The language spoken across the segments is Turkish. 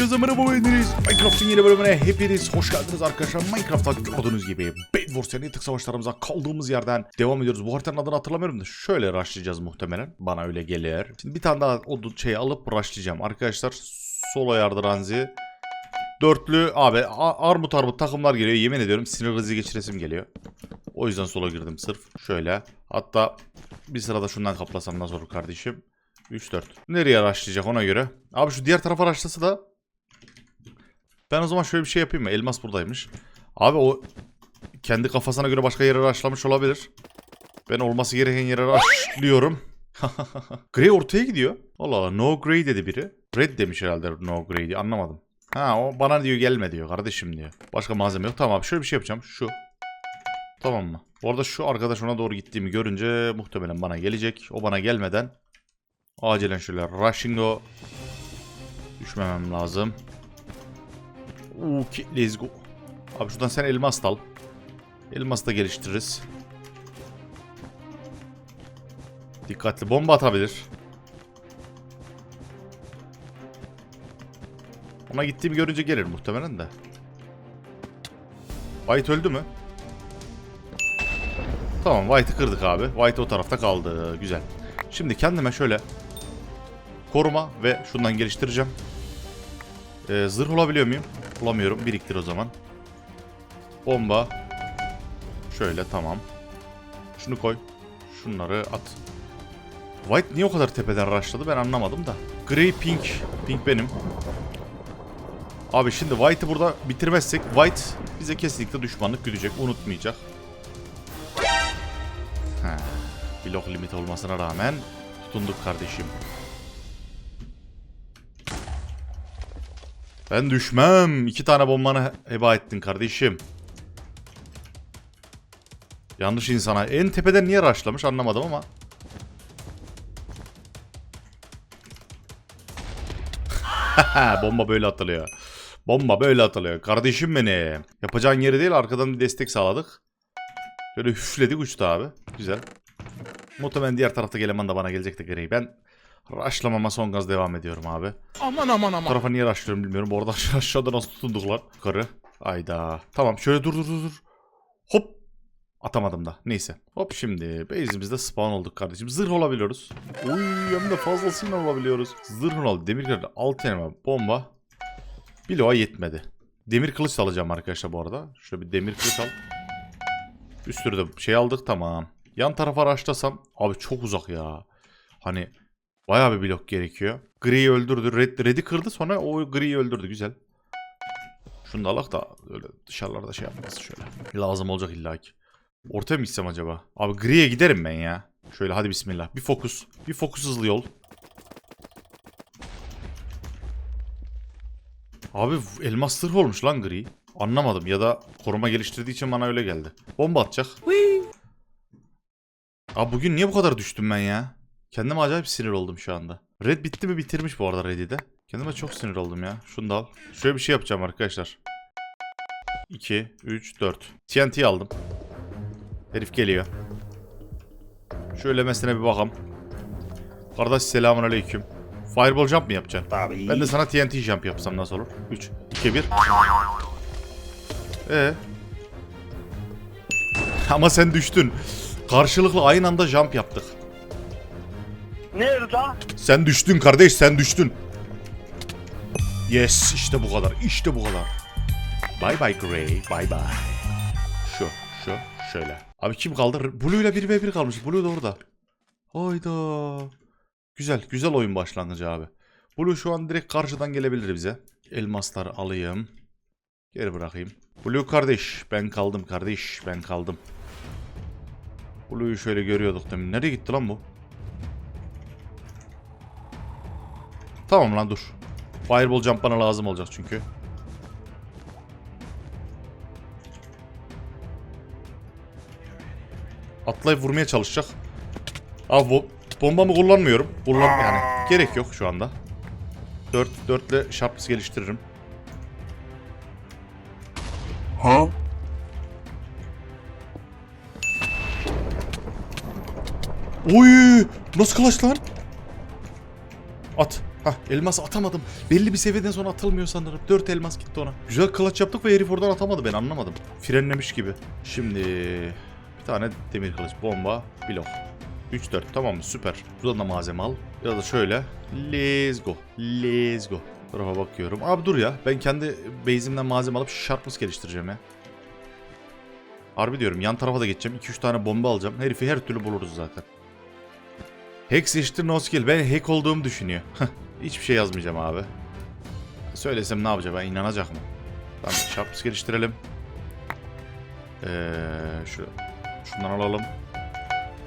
Herkese merhaba bendeniz. Minecraft'ın yeni bölümüne hepiniz hoş geldiniz arkadaşlar. Minecraft'ta gördüğünüz gibi Bed Wars yani tık savaşlarımıza kaldığımız yerden devam ediyoruz. Bu haritanın adını hatırlamıyorum da şöyle rushlayacağız muhtemelen. Bana öyle gelir. Şimdi bir tane daha o şeyi alıp rushlayacağım. Arkadaşlar solo yardıranzi. Dörtlü abi armut armut takımlar geliyor. Yemin ediyorum sinir krizi geçiresim geliyor. O yüzden solo girdim sırf. Şöyle. Hatta bir sırada şundan kaplasam nasıl olur kardeşim? 3-4. Nereye araçlayacak ona göre? Abi şu diğer tarafa araçlasa da ben o zaman şöyle bir şey yapayım mı? Elmas buradaymış. Abi o kendi kafasına göre başka yere araçlamış olabilir. Ben olması gereken yere araçlıyorum. Grey ortaya gidiyor. Allah Allah no grey dedi biri. Red demiş herhalde no grey diye anlamadım. Ha o bana diyor gelme diyor kardeşim diyor. Başka malzeme yok. Tamam abi şöyle bir şey yapacağım. Şu. Tamam mı? Bu arada şu arkadaş ona doğru gittiğimi görünce muhtemelen bana gelecek. O bana gelmeden acilen şöyle Rushingo düşmemem lazım. Okay, let's go. Abi şuradan sen elmas al. Elmas da geliştiririz. Dikkatli bomba atabilir. Ona gittiğimi görünce gelir muhtemelen de. White öldü mü? Tamam White'ı kırdık abi. White o tarafta kaldı. Güzel. Şimdi kendime şöyle koruma ve şundan geliştireceğim. Ee, zırh olabiliyor muyum? Olamıyorum. Biriktir o zaman. Bomba. Şöyle tamam. Şunu koy. Şunları at. White niye o kadar tepeden rushladı ben anlamadım da. Grey Pink. Pink benim. Abi şimdi White'ı burada bitirmezsek White bize kesinlikle düşmanlık güdecek. Unutmayacak. Ha, blok limit olmasına rağmen tutunduk kardeşim. Ben düşmem. İki tane bombanı heba ettin kardeşim. Yanlış insana. En tepeden niye rushlamış anlamadım ama. Bomba böyle atılıyor. Bomba böyle atılıyor. Kardeşim benim. Yapacağın yeri değil arkadan bir destek sağladık. Şöyle üfledik uçtu abi. Güzel. Muhtemelen diğer tarafta eleman da bana gelecek de gereği. Ben rushlamama son gaz devam ediyorum abi. Aman aman Bu aman. tarafa niye rushlıyorum bilmiyorum. Aşağı- aşağıda nasıl tutunduk lan? Yukarı. Ayda. Tamam şöyle dur dur dur dur. Hop. Atamadım da. Neyse. Hop şimdi base'imizde spawn olduk kardeşim. Zırh olabiliyoruz. Uy hem de fazlasıyla olabiliyoruz. Zırh oldu. Demir kılıç. Altı elma. Bomba. Bloğa yetmedi. Demir kılıç alacağım arkadaşlar bu arada. Şöyle bir demir kılıç al. Üstünü de şey aldık tamam. Yan tarafa araçlasam. Abi çok uzak ya. Hani bayağı bir blok gerekiyor. Gri'yi öldürdü. Red, Red'i kırdı sonra o Gri'yi öldürdü. Güzel. Şunu da alak da öyle dışarılarda şey yapmaz şöyle. Lazım olacak illaki. Ortaya mı gitsem acaba? Abi griye giderim ben ya. Şöyle hadi bismillah. Bir fokus. Bir fokus hızlı yol. Abi elmas sırf olmuş lan gri. Anlamadım ya da koruma geliştirdiği için bana öyle geldi. Bomba atacak. Abi bugün niye bu kadar düştüm ben ya? Kendime acayip sinir oldum şu anda. Red bitti mi bitirmiş bu arada Red'i de. Kendime çok sinir oldum ya. Şunu da al. Şöyle bir şey yapacağım arkadaşlar. 2, 3, 4. TNT aldım. Herif geliyor. Şöyle mesene bir bakalım. Kardeş selamun aleyküm. Fireball jump mı yapacaksın? Tabii. Ben de sana TNT jump yapsam nasıl olur? 3, 2, 1. Ee? Ama sen düştün. Karşılıklı aynı anda jump yaptık. Nerede? Sen düştün kardeş sen düştün. Yes işte bu kadar işte bu kadar. Bye bye Gray bye bye. Şu şu şöyle. Abi kim kaldı? Blue ile 1v1 kalmış. Blue da orada. Hayda. Güzel güzel oyun başlangıcı abi. Blue şu an direkt karşıdan gelebilir bize. Elmasları alayım. Geri bırakayım. Blue kardeş ben kaldım kardeş ben kaldım. Blue'yu şöyle görüyorduk demin. Nereye gitti lan bu? Tamam lan dur. Fireball jump bana lazım olacak çünkü. Atlayıp vurmaya çalışacak. Abi bu bombamı kullanmıyorum. Kullan yani gerek yok şu anda. 4 4 ile sharpness geliştiririm. Ha? Oy! Nasıl kılıç lan? At. Hah elmas atamadım. Belli bir seviyeden sonra atılmıyor sanırım. 4 elmas gitti ona. Güzel kılıç yaptık ve herif oradan atamadı ben anlamadım. Frenlemiş gibi. Şimdi bir tane demir kılıç, bomba, blok. 3-4 tamam mı süper. Buradan da malzeme al. Ya da şöyle. Let's go. Let's go. Tarafa bakıyorum. Abi dur ya. Ben kendi base'imden malzeme alıp sharpness geliştireceğim ya. Harbi diyorum yan tarafa da geçeceğim. 2-3 tane bomba alacağım. Herifi her türlü buluruz zaten. Hex eşittir no skill. Ben hack olduğumu düşünüyor. Hiçbir şey yazmayacağım abi. Söylesem ne yapacak? Ben inanacak mı? Tamam sharpness geliştirelim. Ee, şu, şundan alalım.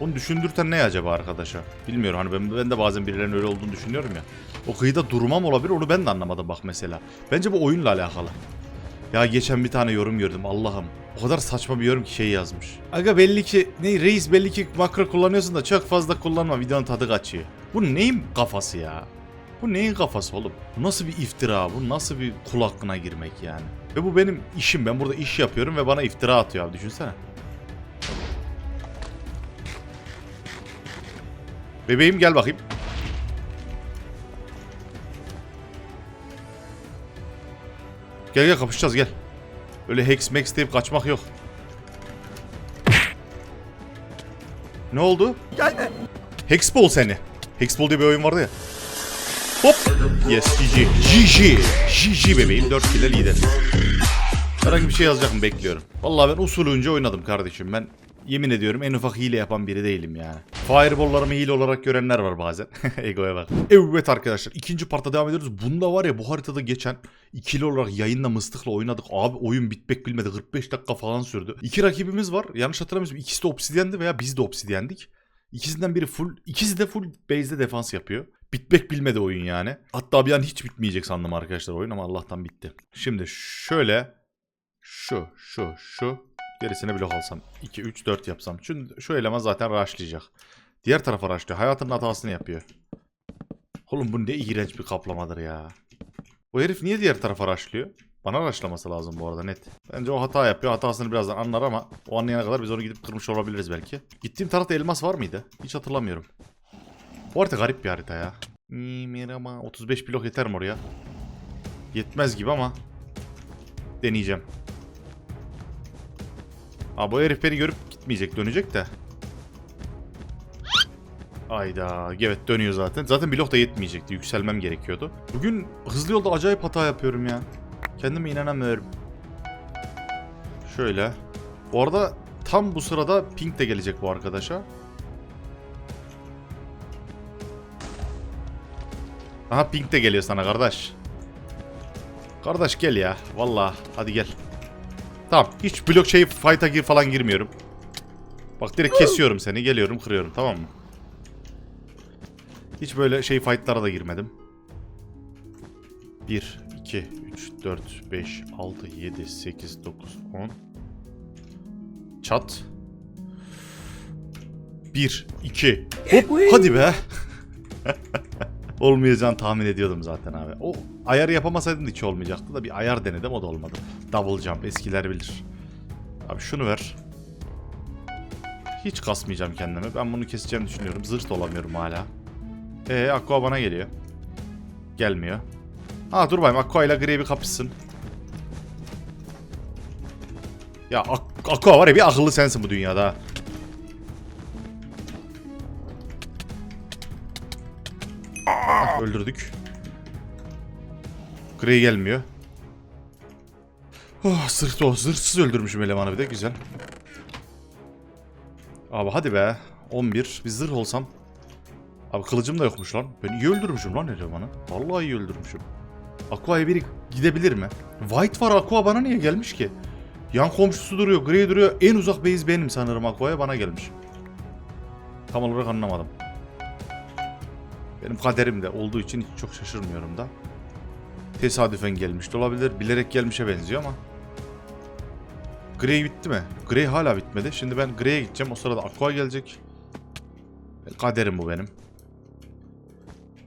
Onu düşündürten ne acaba arkadaşa? Bilmiyorum hani ben, ben de bazen birilerinin öyle olduğunu düşünüyorum ya. O kıyıda durmam olabilir onu ben de anlamadım bak mesela. Bence bu oyunla alakalı. Ya geçen bir tane yorum gördüm Allah'ım. O kadar saçma bir yorum ki şey yazmış. Aga belli ki ne reis belli ki makro kullanıyorsun da çok fazla kullanma videonun tadı kaçıyor. Bu neyin kafası ya? Bu neyin kafası oğlum? Bu nasıl bir iftira? Bu nasıl bir kul hakkına girmek yani? Ve bu benim işim. Ben burada iş yapıyorum ve bana iftira atıyor abi düşünsene. Bebeğim gel bakayım. Gel gel kapışacağız gel. Öyle hex max deyip kaçmak yok. Ne oldu? Gelme. Hexball seni. Hexball diye bir oyun vardı ya. Hop. Yes GG. GG. GG bebeğim. 4 kill'e lider. Herhangi bir şey yazacak mı bekliyorum. Vallahi ben usulünce oynadım kardeşim. Ben yemin ediyorum en ufak hile yapan biri değilim yani. Fireball'larımı hile olarak görenler var bazen. Egoya bak. Evet arkadaşlar ikinci parta devam ediyoruz. Bunda var ya bu haritada geçen ikili olarak yayınla mıstıkla oynadık. Abi oyun bitmek bilmedi. 45 dakika falan sürdü. İki rakibimiz var. Yanlış hatırlamıyorsam ikisi de obsidyendi veya biz de obsidyendik. İkisinden biri full, ikisi de full base'de defans yapıyor. Bitmek bilmedi oyun yani. Hatta bir an hiç bitmeyecek sandım arkadaşlar oyun ama Allah'tan bitti. Şimdi şöyle şu, şu, şu. Gerisini blok alsam. 2, 3, 4 yapsam. Çünkü şu eleman zaten rushlayacak. Diğer tarafa rushlıyor. Hayatının hatasını yapıyor. Oğlum bu ne iğrenç bir kaplamadır ya. Bu herif niye diğer tarafa rushlıyor? Bana rushlaması lazım bu arada net. Bence o hata yapıyor. Hatasını birazdan anlar ama o anlayana kadar biz onu gidip kırmış olabiliriz belki. Gittiğim tarafta elmas var mıydı? Hiç hatırlamıyorum. Bu harita garip bir harita ya. Merhaba. 35 blok yeter mi oraya? Yetmez gibi ama deneyeceğim. Aa bu herif beni görüp gitmeyecek dönecek de. Ayda evet dönüyor zaten. Zaten blok da yetmeyecekti. Yükselmem gerekiyordu. Bugün hızlı yolda acayip hata yapıyorum ya. Kendime inanamıyorum. Şöyle. Bu arada tam bu sırada ping de gelecek bu arkadaşa. Aha ping de geliyor sana kardeş. Kardeş gel ya. Vallahi hadi gel. Tamam. Hiç blok şey fight'a gir falan girmiyorum. Bak direkt kesiyorum seni. Geliyorum kırıyorum tamam mı? Hiç böyle şey fight'lara da girmedim. 1, 2, 3, 4, 5, 6, 7, 8, 9, 10. Çat. 1, 2. Hop hadi be. Olmayacağını tahmin ediyordum zaten abi. O ayar yapamasaydım hiç olmayacaktı da bir ayar denedim o da olmadı. Double jump eskiler bilir. Abi şunu ver. Hiç kasmayacağım kendimi. Ben bunu keseceğimi düşünüyorum. Zırh da olamıyorum hala. Ee Aqua bana geliyor. Gelmiyor. Ha dur bayım Aqua ile Grey bir kapışsın. Ya Aqua var ya bir akıllı sensin bu dünyada. Öldürdük. Grey gelmiyor. Oh, zırh o zırhsız öldürmüşüm elemanı bir de güzel. Abi hadi be. 11. Bir zırh olsam. Abi kılıcım da yokmuş lan. Ben iyi öldürmüşüm lan elemanı. Vallahi iyi öldürmüşüm. Aqua'ya biri gidebilir mi? White var Aqua bana niye gelmiş ki? Yan komşusu duruyor, Grey duruyor. En uzak base benim sanırım Aqua'ya bana gelmiş. Tam olarak anlamadım. Benim kaderimde olduğu için hiç çok şaşırmıyorum da. Tesadüfen gelmiş de olabilir. Bilerek gelmişe benziyor ama. Grey bitti mi? Grey hala bitmedi. Şimdi ben Grey'e gideceğim. O sırada Aqua gelecek. Kaderim bu benim.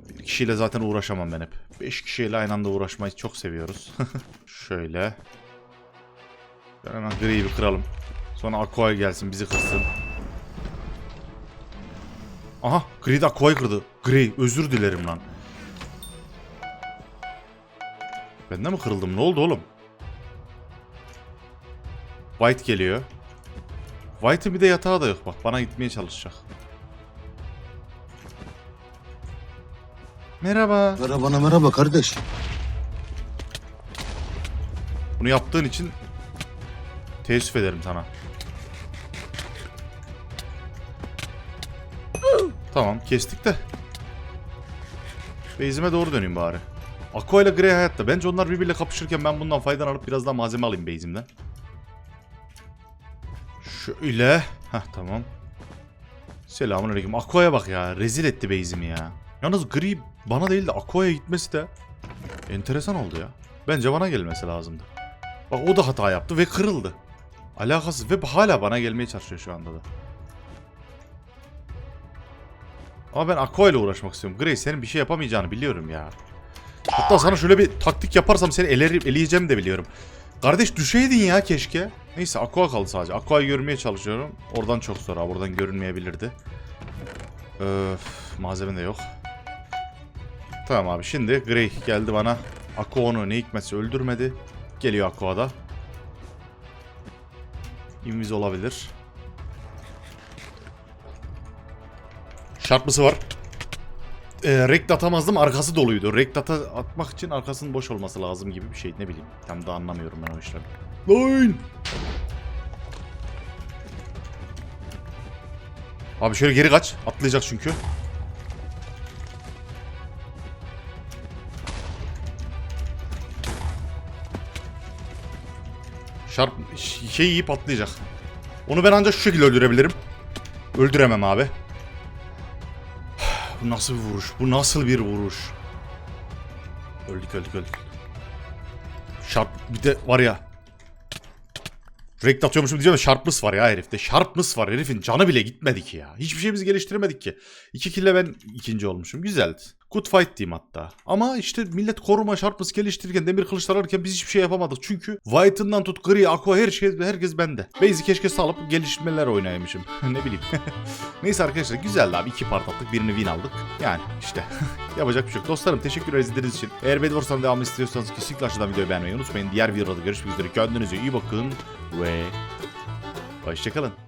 Bir kişiyle zaten uğraşamam ben hep. Beş kişiyle aynı anda uğraşmayı çok seviyoruz. Şöyle. Ben hemen Grey'i bir kıralım. Sonra Aqua gelsin bizi kırsın. Aha Grey de Aqua'yı kırdı. Grey özür dilerim lan. Ben de mi kırıldım? Ne oldu oğlum? White geliyor. White'ın bir de yatağı da yok bak. Bana gitmeye çalışacak. Merhaba. Merhaba merhaba kardeş. Bunu yaptığın için teessüf ederim sana. Tamam kestik de. Base'ime doğru döneyim bari. Aqua ile Grey hayatta. Bence onlar birbiriyle kapışırken ben bundan faydalanıp biraz daha malzeme alayım base'imden. Şöyle. Heh tamam. Selamun aleyküm. Aqua'ya bak ya. Rezil etti base'imi ya. Yalnız Gri bana değil de Aqua'ya gitmesi de enteresan oldu ya. Bence bana gelmesi lazımdı. Bak o da hata yaptı ve kırıldı. Alakasız ve hala bana gelmeye çalışıyor şu anda da. Ama ben Aqua ile uğraşmak istiyorum. Grey senin bir şey yapamayacağını biliyorum ya. Hatta sana şöyle bir taktik yaparsam seni elerim, eleyeceğim de biliyorum. Kardeş düşeydin ya keşke. Neyse Aqua kaldı sadece. Aqua'yı görmeye çalışıyorum. Oradan çok zor abi. Oradan görünmeyebilirdi. Öf, malzeme de yok. Tamam abi şimdi Grey geldi bana. Aqua onu ne hikmetse öldürmedi. Geliyor Aqua'da. Invis olabilir. Şartlısı var. Ee, rekt atamazdım arkası doluydu. Rekt ata atmak için arkasının boş olması lazım gibi bir şey. Ne bileyim. Tam da anlamıyorum ben o işleri. Lan! Abi şöyle geri kaç. Atlayacak çünkü. Şarp şey yiyip atlayacak. Onu ben ancak şu şekilde öldürebilirim. Öldüremem abi. Bu nasıl bir vuruş? Bu nasıl bir vuruş? Öldük öldük öldük. Sharp bir de var ya. Rekt atıyormuşum diyeceğim de Sharpness var ya herifte. Sharpness var herifin canı bile gitmedi ki ya. Hiçbir şeyimizi geliştiremedik ki. İki kille ben ikinci olmuşum. Güzeldi. Good fight diyeyim hatta. Ama işte millet koruma Sharpness geliştirirken demir kılıçlar alırken biz hiçbir şey yapamadık. Çünkü White'ından tut gri, aqua her şey herkes bende. Base'i keşke salıp gelişmeler oynaymışım. ne bileyim. Neyse arkadaşlar güzeldi abi. iki part attık birini win aldık. Yani işte yapacak bir şey yok. Dostlarım teşekkürler izlediğiniz için. Eğer Bedwars'tan devam istiyorsanız kesinlikle aşağıdan videoyu beğenmeyi unutmayın. Diğer videoda görüşmek üzere. Kendinize iyi bakın ve hoşçakalın.